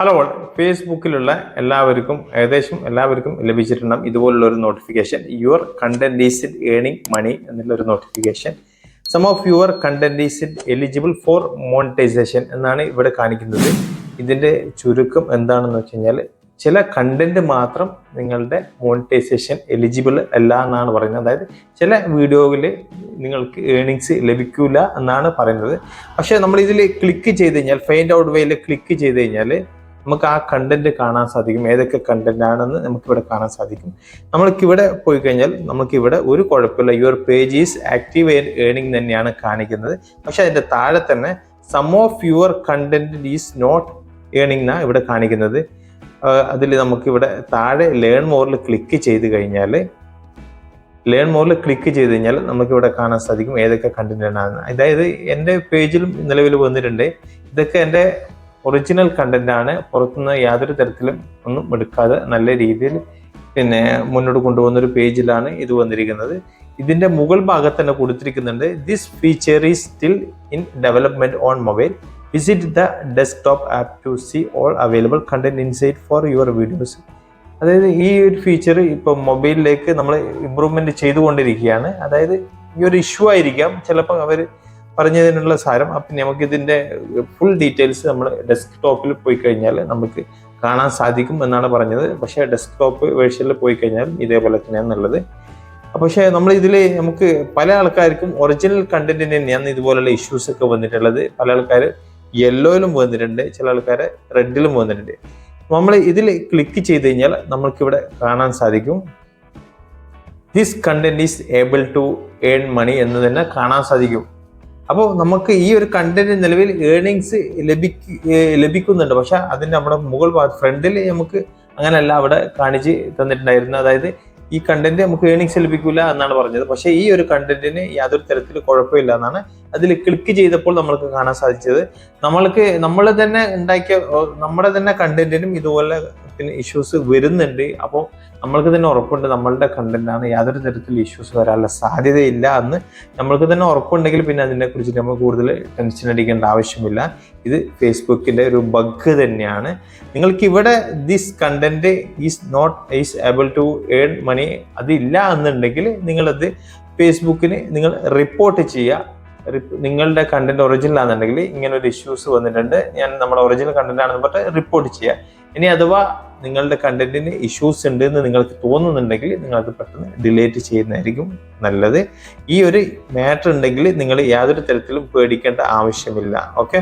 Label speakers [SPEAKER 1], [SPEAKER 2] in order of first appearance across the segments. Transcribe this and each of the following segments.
[SPEAKER 1] Hello ഫേസ്ബുക്കിലുള്ള എല്ലാവർക്കും ഏകദേശം എല്ലാവർക്കും ലഭിച്ചിട്ടുണ്ടാകും ഇതുപോലുള്ള ഒരു notification your content is it earning money എന്നുള്ള ഒരു notification some of your content is it eligible for monetization എന്നാണ് ഇവിടെ കാണിക്കുന്നത്. ഇതിന്റെ ചുരുക്കം എന്താണെന്ന് വെച്ച് കഴിഞ്ഞാൽ ചില കണ്ടന്റ് മാത്രം നിങ്ങളുടെ മോണിറ്റൈസേഷൻ എലിജിബിൾ അല്ല എന്നാണ് പറയുന്നത്. അതായത് ചില വീഡിയോയിൽ നിങ്ങൾക്ക് ഏണിങ്സ് ലഭിക്കില്ല എന്നാണ് പറയുന്നത്. പക്ഷേ നമ്മൾ ഇതിൽ ക്ലിക്ക് ചെയ്ത് കഴിഞ്ഞാൽ ഫൈൻഡ് ഔട്ട് വേയിൽ ക്ലിക്ക് ചെയ്ത് കഴിഞ്ഞാൽ നമുക്ക് ആ കണ്ടന്റ് കാണാൻ സാധിക്കും. ഏതൊക്കെ കണ്ടന്റ് ആണെന്ന് നമുക്ക് ഇവിടെ കാണാൻ സാധിക്കും. നമ്മൾക്ക് ഇവിടെ പോയി കഴിഞ്ഞാൽ നമുക്ക് ഇവിടെ ഒരു കുഴപ്പമില്ല. Your page is active earning തന്നെയാണ് കാണിക്കുന്നത്. പക്ഷെ അതിന്റെ താഴെ തന്നെ some of your content is not earning എന്നാണ് ഇവിടെ കാണിക്കുന്നത്. അതിൽ നമുക്കിവിടെ താഴെ ലേൺ മോറിൽ ക്ലിക്ക് ചെയ്ത് കഴിഞ്ഞാൽ ലേൺ മോറിൽ ക്ലിക്ക് ചെയ്ത് കഴിഞ്ഞാൽ നമുക്കിവിടെ കാണാൻ സാധിക്കും ഏതൊക്കെ കണ്ടന്റ് ആണ്. അതായത് എന്റെ പേജിലും നിലവിൽ വന്നിട്ടുണ്ട്. ഇതൊക്കെ എന്റെ ഒറിജിനൽ കണ്ടന്റ് ആണ് പുറത്തുനിന്ന് യാതൊരു തരത്തിലും ഒന്നും എടുക്കാതെ നല്ല രീതിയിൽ പിന്നെ മുന്നോട്ട് കൊണ്ടുപോകുന്ന ഒരു പേജിലാണ് ഇത് വന്നിരിക്കുന്നത്. ഇതിന്റെ മുകൾ ഭാഗത്ത് തന്നെ കൊടുത്തിരിക്കുന്നുണ്ട് this feature is still in development on mobile visit the desktop app to see all available content insight for your videos അതായത് ഈ ഒരു ഫീച്ചർ ഇപ്പോൾ മൊബൈലിലേക്ക് നമ്മൾ ഇമ്പ്രൂവ്മെന്റ് ചെയ്തുകൊണ്ടിരിക്കുകയാണ്. അതായത് ഈ ഒരു ഇഷ്യൂ ആയിരിക്കാം. ചിലപ്പോൾ അവർ പറഞ്ഞതിനുള്ള സാരം അപ്പം നമുക്ക് ഇതിന്റെ ഫുൾ ഡീറ്റെയിൽസ് നമ്മൾ ഡെസ്ക്ടോപ്പിൽ പോയി കഴിഞ്ഞാൽ നമുക്ക് കാണാൻ സാധിക്കും എന്നാണ് പറഞ്ഞത്. പക്ഷേ ഡെസ്ക്ടോപ്പ് വേർഷനിൽ പോയി കഴിഞ്ഞാൽ ഇതേപോലെ തന്നെയാണെന്നുള്ളത് പക്ഷേ നമ്മൾ ഇതിൽ നമുക്ക് പല ആൾക്കാർക്കും ഒറിജിനൽ കണ്ടന്റിന് തന്നെയാണ് ഇതുപോലുള്ള ഇഷ്യൂസ് ഒക്കെ വന്നിട്ടുള്ളത്. പല ആൾക്കാർ യെല്ലോയിലും വന്നിട്ടുണ്ട് ചില ആൾക്കാർ റെഡിലും വന്നിട്ടുണ്ട്. നമ്മൾ ഇതിൽ ക്ലിക്ക് ചെയ്ത് കഴിഞ്ഞാൽ നമ്മൾക്കിവിടെ കാണാൻ സാധിക്കും. This content is able to earn money എന്ന് തന്നെ കാണാൻ സാധിക്കും. അപ്പോൾ നമുക്ക് ഈ ഒരു കണ്ടന്റ് നിലവിൽ ഏർണിങ്സ് ലഭിക്ക ലഭിക്കുന്നുണ്ട്. പക്ഷെ അതിന്റെ നമ്മുടെ മുകൾ ഭാഗത്ത് ഫ്രണ്ടിൽ നമുക്ക് അങ്ങനെയല്ല അവിടെ കാണിച്ച് തന്നിട്ടുണ്ടായിരുന്നു. അതായത് ഈ കണ്ടന്റ് നമുക്ക് ഏണിങ്സ് ലഭിക്കില്ല എന്നാണ് പറഞ്ഞത്. പക്ഷേ ഈ ഒരു കണ്ടന്റിന് യാതൊരു തരത്തിൽ കുഴപ്പമില്ല എന്നാണ് അതിൽ ക്ലിക്ക് ചെയ്തപ്പോൾ നമ്മൾക്ക് കാണാൻ സാധിച്ചത്. നമ്മൾക്ക് നമ്മൾ തന്നെ ഉണ്ടാക്കിയ നമ്മുടെ തന്നെ കണ്ടന്റിനും ഇതുപോലെ പിന്നെ ഇഷ്യൂസ് വരുന്നുണ്ട്. അപ്പോൾ നമ്മൾക്ക് തന്നെ ഉറപ്പുണ്ട് നമ്മളുടെ കണ്ടന്റാണ് യാതൊരു തരത്തിൽ ഇഷ്യൂസ് വരാനുള്ള സാധ്യതയില്ല എന്ന് നമ്മൾക്ക് തന്നെ ഉറപ്പുണ്ടെങ്കിൽ പിന്നെ അതിനെക്കുറിച്ച് നമ്മൾ കൂടുതൽ ടെൻഷൻ അടിക്കേണ്ട ആവശ്യമില്ല. ഇത് ഫേസ്ബുക്കിന്റെ ഒരു ബഗ് തന്നെയാണ്. നിങ്ങൾക്ക് ഇവിടെ this content is not is able to earn money അതില്ല എന്നുണ്ടെങ്കിൽ നിങ്ങളത് ഫേസ്ബുക്കിന് നിങ്ങൾ റിപ്പോർട്ട് ചെയ്യുക. നിങ്ങളുടെ കണ്ടന്റ് ഒറിജിനൽ ആണെന്നുണ്ടെങ്കിൽ ഇങ്ങനെ ഒരു ഇഷ്യൂസ് വന്നിട്ടുണ്ട്. ഞാൻ നമ്മുടെ ഒറിജിനൽ കണ്ടന്റ് ആണെന്ന് പറഞ്ഞിട്ട് റിപ്പോർട്ട് ചെയ്യുക. ഇനി അഥവാ നിങ്ങളുടെ കണ്ടന്റിന് ഇഷ്യൂസ് ഉണ്ട് എന്ന് നിങ്ങൾക്ക് തോന്നുന്നുണ്ടെങ്കിൽ നിങ്ങൾ പെട്ടെന്ന് ഡിലേറ്റ് ചെയ്യുന്നതായിരിക്കും നല്ലത്. ഈ ഒരു മാറ്റർ ഉണ്ടെങ്കിൽ നിങ്ങൾ യാതൊരു തരത്തിലും പേടിക്കേണ്ട ആവശ്യമില്ല. ഓക്കെ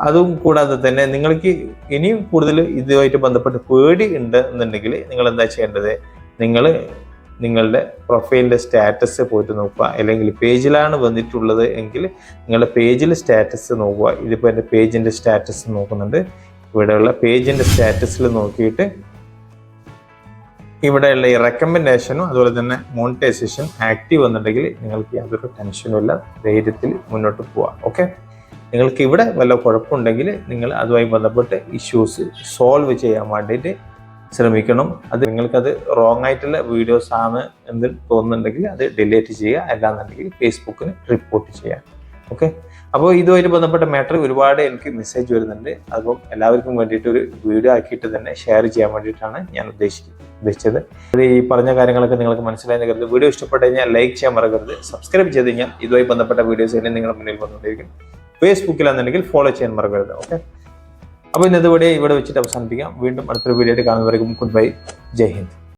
[SPEAKER 1] അതും കൂടാതെ തന്നെ നിങ്ങൾക്ക് ഇനിയും കൂടുതൽ ഇതുമായിട്ട് ബന്ധപ്പെട്ട് പേടി ഉണ്ട് എന്നുണ്ടെങ്കിൽ നിങ്ങൾ എന്താ ചെയ്യേണ്ടത്? നിങ്ങൾ നിങ്ങളുടെ പ്രൊഫൈലിന്റെ സ്റ്റാറ്റസ് പോയിട്ട് നോക്കുക. അല്ലെങ്കിൽ പേജിലാണ് വന്നിട്ടുള്ളത് എങ്കിൽ നിങ്ങളുടെ പേജിൽ സ്റ്റാറ്റസ് നോക്കുക. ഇതിപ്പോൾ എന്റെ പേജിന്റെ സ്റ്റാറ്റസ് നോക്കുന്നുണ്ട്. ഇവിടെയുള്ള പേജിന്റെ സ്റ്റാറ്റസിൽ നോക്കിയിട്ട് ഇവിടെയുള്ള ഈ റെക്കമെൻഡേഷനും അതുപോലെ തന്നെ മോണിറ്റൈസേഷൻ ആക്റ്റീവ് വന്നിട്ടുണ്ടെങ്കിൽ നിങ്ങൾക്ക് യാതൊരു ടെൻഷനും ഇല്ല. ധൈര്യത്തിൽ മുന്നോട്ട് പോവാം. ഓക്കെ നിങ്ങൾക്ക് ഇവിടെ വല്ല കുഴപ്പമുണ്ടെങ്കിൽ നിങ്ങൾ അതുമായി ബന്ധപ്പെട്ട് ഇഷ്യൂസ് സോൾവ് ചെയ്യാൻ വേണ്ടിയിട്ട് ശ്രമിക്കണം. അത് നിങ്ങൾക്കത് റോങ് ആയിട്ടുള്ള വീഡിയോസ് ആണ് എന്ന് തോന്നുന്നുണ്ടെങ്കിൽ അത് ഡിലീറ്റ് ചെയ്യുക. അല്ലാന്നുണ്ടെങ്കിൽ ഫേസ്ബുക്കിന് റിപ്പോർട്ട് ചെയ്യാം. ഓക്കെ? അപ്പോൾ ഇതുമായിട്ട് ബന്ധപ്പെട്ട മാറ്റർ ഒരുപാട് എനിക്ക് മെസ്സേജ് വരുന്നുണ്ട്. അപ്പം എല്ലാവർക്കും വേണ്ടിയിട്ട് ഒരു വീഡിയോ ആക്കിയിട്ട് തന്നെ ഷെയർ ചെയ്യാൻ വേണ്ടിയിട്ടാണ് ഞാൻ ഉദ്ദേശിക്കുന്നത് ഉദ്ദേശിച്ചത്. ഈ പറഞ്ഞ കാര്യങ്ങളൊക്കെ നിങ്ങൾക്ക് മനസ്സിലായെന്ന് കരുത് വീഡിയോ ഇഷ്ടപ്പെട്ട് കഴിഞ്ഞാൽ ലൈക്ക് ചെയ്യാൻ മറക്കരുത്. സബ്സ്ക്രൈബ് ചെയ്ത് കഴിഞ്ഞാൽ ഇതുമായി ബന്ധപ്പെട്ട വീഡിയോസ് തന്നെ നിങ്ങളുടെ മുന്നിൽ വന്നുകൊണ്ടിരിക്കും ഫേസ്ബുക്കിലാണെന്നുണ്ടെങ്കിൽ ഫോളോ ചെയ്യാൻ മറക്കരുത്. ഓക്കെ? അപ്പോൾ ഇന്നത്തെ വീഡിയോ ഇവിടെ വെച്ചിട്ട് അവസാനിപ്പിക്കാം. വീണ്ടും അടുത്തൊരു വീഡിയോ ആയിട്ട് കാണുന്നവരേക്കും ഗുഡ് ബൈ ജയ് ഹിന്ദ്.